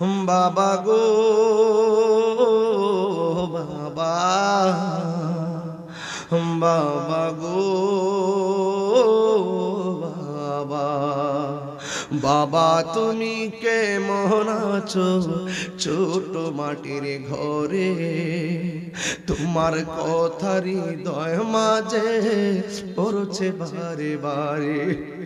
বাবা গো, বাবা। বাবা গো, বাবা। বাবা, তুমি কেমন আছো? ছোট মাটির ঘরে তোমার কথারি দয় মাঝে পড়ছে বারে বারে।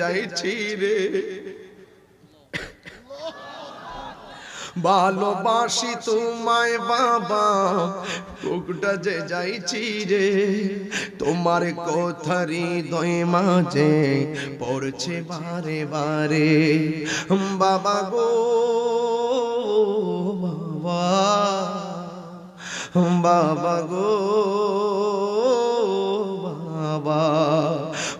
যাইছি রে। ভালোবাসি তোমায় বাবা, বুকটা যে যাইছি রে, তোমার কথারি দয় মাঝে পড়ছে বারে বারে। বাবা গো, বাবা বাবা গো।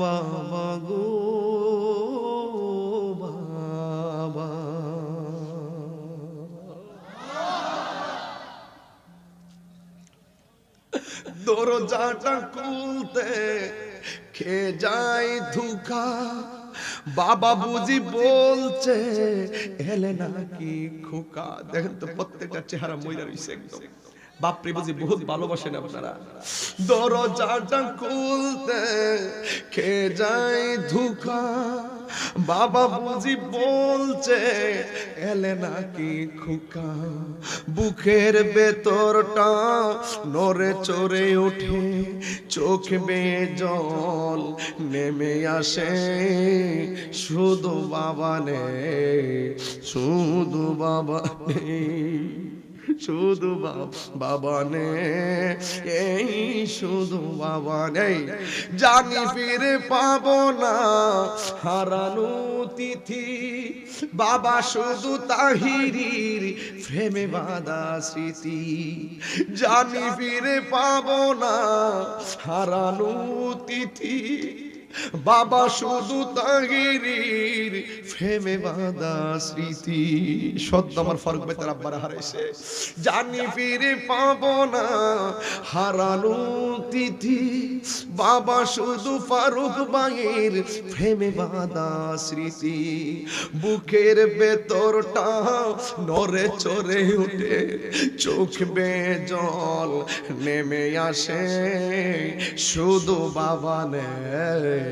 বাবা গো, বাবা। দরজাটা খুলতে খে যাই ধুকা? বাবা বুঝি বলছে, এলে নাকি খোকা? দেখেন তো প্রত্যেকটা চেহারা মহিলা রয়েছে একদম। বাপরে বুঝি বহুত ভালোবাসেন আপনারা। দরজাটা খুলতে খে যাই ধুকা? বাবা বুঝি বলছে এলে নাকি খোকা? বুকের ভেতরটা নরে চড়ে ওঠে চোখ বেয়ে জল নেমে আসে। শুধু বাবা নে শুধু বাবা নেই। শুধু বাব- বাবা নে এই শুধু বাবা নেই জানি ফিরে পাব না, হারানো তিথি। বাবা শুধু তাহিরির প্রেমে বাধা স্মৃতি। জানি ফিরে পাব না, হারানো তিথি। বাবা শুধু তাহিরির প্রেমে বাধা স্মৃতি। সদ্য আমার ফারুক বেতার আব্বার হারাইছে। জানি ফিরে পাবো না হারানো তিথি। বাবা শুধু ফারুক বাগের প্রেমে বাধা স্মৃতি। বুকের ভেতরটা নরে চরে উঠে, চোখ বে জল নেমে আসে। শুধু বাবা নেই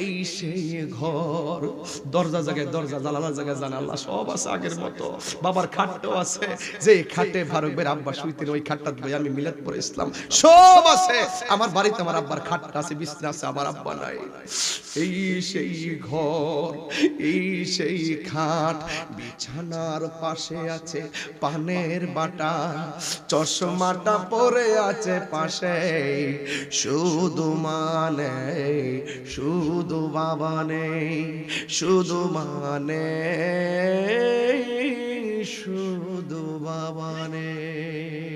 এই সেই ঘর। দরজা জায়গায় দরজা জানালা জায়গায় জানালা সব আছে আগের মতো। বাবার আছে। যে খাটে ফারুকের আব্বা শুইতেন ওই খাটটা আমি পরে ইসলাম সব আছে। আমার বাড়িতে আমার আব্বার খাটটা আছে, বিছনা আছে, আমার আব্বা নাই। এই সেই ঘর, এই সেই খাট বিছানার পাশে আছে পানের বাটা। চশমাটা পরে আছে পাশে। শুধু মানে শুধু বাবা নেই শুধু মানে শুধু বাবা নেই।